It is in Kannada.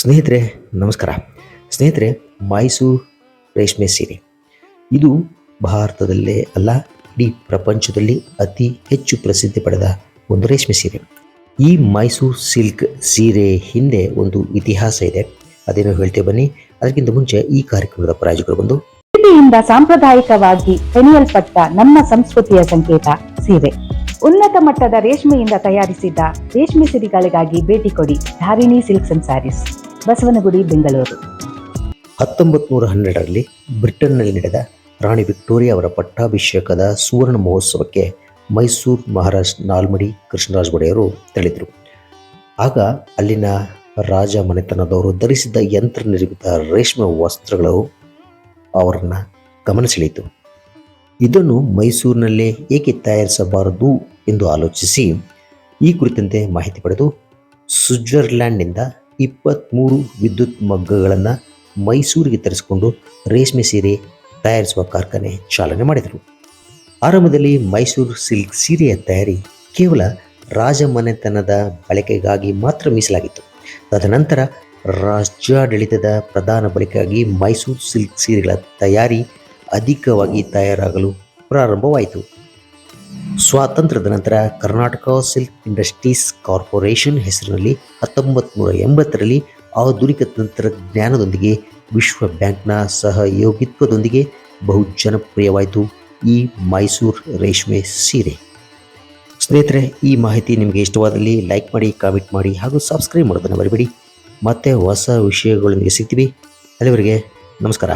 ಸ್ನೇಹಿತರೆ, ನಮಸ್ಕಾರ. ಸ್ನೇಹಿತರೆ, ಮೈಸೂರು ರೇಷ್ಮೆ ಸೀರೆ. ಇದು ಭಾರತದಲ್ಲೇ ಅಲ್ಲ, ಇಡೀ ಪ್ರಪಂಚದಲ್ಲಿ ಅತಿ ಹೆಚ್ಚು ಪ್ರಸಿದ್ಧಿ ಪಡೆದ ಒಂದು ರೇಷ್ಮೆ ಸೀರೆ. ಈ ಮೈಸೂರು ಸಿಲ್ಕ್ ಸೀರೆ ಹಿಂದೆ ಒಂದು ಇತಿಹಾಸ ಇದೆ. ಅದೇನೋ ಹೇಳ್ತೇವೆ ಬನ್ನಿ. ಅದಕ್ಕಿಂತ ಮುಂಚೆ ಈ ಕಾರ್ಯಕ್ರಮದ ಪ್ರಾಯೋಜಕರು ಬಂದು ಸೀರೆಯಿಂದ ಸಾಂಪ್ರದಾಯಿಕವಾಗಿ ಹೆಣೆಯಲ್ಪಟ್ಟ ನಮ್ಮ ಸಂಸ್ಕೃತಿಯ ಸಂಕೇತ, ಸೀರೆ. ಉನ್ನತ ಮಟ್ಟದ ರೇಷ್ಮೆಯಿಂದ ತಯಾರಿಸಿದ ರೇಷ್ಮೆ ಸಿರಿಗಳಿಗಾಗಿ ಭೇಟಿ ಕೊಡಿ Dharini silks and sarees. Basavanagudi, Bengaluru. ಹತ್ತೊಂಬತ್ತು ನೂರ ಹನ್ನೆರಡರಲ್ಲಿ ಬ್ರಿಟನ್ನಲ್ಲಿ ನಡೆದ ರಾಣಿ ವಿಕ್ಟೋರಿಯಾ ಅವರ ಪಟ್ಟಾಭಿಷೇಕದ ಸುವರ್ಣ ಮಹೋತ್ಸವಕ್ಕೆ ಮೈಸೂರು ಮಹಾರಾಜ್ ನಾಲ್ಮಡಿ ಕೃಷ್ಣರಾಜ ಒಡೆಯರು ತೆರಳಿದರು. ಆಗ ಅಲ್ಲಿನ ರಾಜ ಮನೆತನದವರು ಧರಿಸಿದ್ದ ಯಂತ್ರ ನಿರ್ಮಿತ ರೇಷ್ಮೆ ವಸ್ತ್ರಗಳು ಅವರನ್ನು ಗಮನ ಸೆಳೆಯಿತು ಇದನ್ನು ಮೈಸೂರಿನಲ್ಲೇ ಏಕೆ ತಯಾರಿಸಬಾರದು ಎಂದು ಆಲೋಚಿಸಿ ಈ ಕುರಿತಂತೆ ಮಾಹಿತಿ ಪಡೆದು ಸ್ವಿಟ್ಜರ್ಲ್ಯಾಂಡ್ನಿಂದ ಇಪ್ಪತ್ತ್ಮೂರು ವಿದ್ಯುತ್ ಮಗ್ಗಗಳನ್ನು ಮೈಸೂರಿಗೆ ತರಿಸಿಕೊಂಡು ರೇಷ್ಮೆ ಸೀರೆ ತಯಾರಿಸುವ ಕಾರ್ಖಾನೆ ಚಾಲನೆ ಮಾಡಿದರು. ಆರಂಭದಲ್ಲಿ ಮೈಸೂರು ಸಿಲ್ಕ್ ಸೀರೆಯ ತಯಾರಿ ಕೇವಲ ರಾಜಮನೆತನದ ಬಳಕೆಗಾಗಿ ಮಾತ್ರ ಮೀಸಲಾಗಿತ್ತು. ತದನಂತರ ರಾಜ್ಯಾಡಳಿತದ ಪ್ರಧಾನ ಬಳಕೆಗಾಗಿ ಮೈಸೂರು ಸಿಲ್ಕ್ ಸೀರೆಗಳ ತಯಾರಿ ಅಧಿಕವಾಗಿ ತಯಾರಾಗಲು ಪ್ರಾರಂಭವಾಯಿತು. ಸ್ವಾತಂತ್ರ್ಯದ ನಂತರ ಕರ್ನಾಟಕ ಸಿಲ್ಕ್ ಇಂಡಸ್ಟ್ರೀಸ್ ಕಾರ್ಪೊರೇಷನ್ ಹೆಸರಿನಲ್ಲಿ ಹತ್ತೊಂಬತ್ತು ನೂರ ಎಂಬತ್ತರಲ್ಲಿ ಆಧುನಿಕ ತಂತ್ರಜ್ಞಾನದೊಂದಿಗೆ ವಿಶ್ವ ಬ್ಯಾಂಕ್ನ ಸಹಯೋಗಿತ್ವದೊಂದಿಗೆ ಬಹು ಜನಪ್ರಿಯವಾಯಿತು ಈ ಮೈಸೂರು ರೇಷ್ಮೆ ಸೀರೆ. ಸ್ನೇಹಿತರೆ, ಈ ಮಾಹಿತಿ ನಿಮಗೆ ಇಷ್ಟವಾದಲ್ಲಿ ಲೈಕ್ ಮಾಡಿ, ಕಾಮೆಂಟ್ ಮಾಡಿ ಹಾಗೂ ಸಬ್ಸ್ಕ್ರೈಬ್ ಮಾಡೋದನ್ನು ಬರಬೇಡಿ ಮತ್ತೆ ಹೊಸ ವಿಷಯಗಳೊಂದಿಗೆ ಸಿಗ್ತೀವಿ. ಅಲ್ಲಿವರೆಗೆ ನಮಸ್ಕಾರ.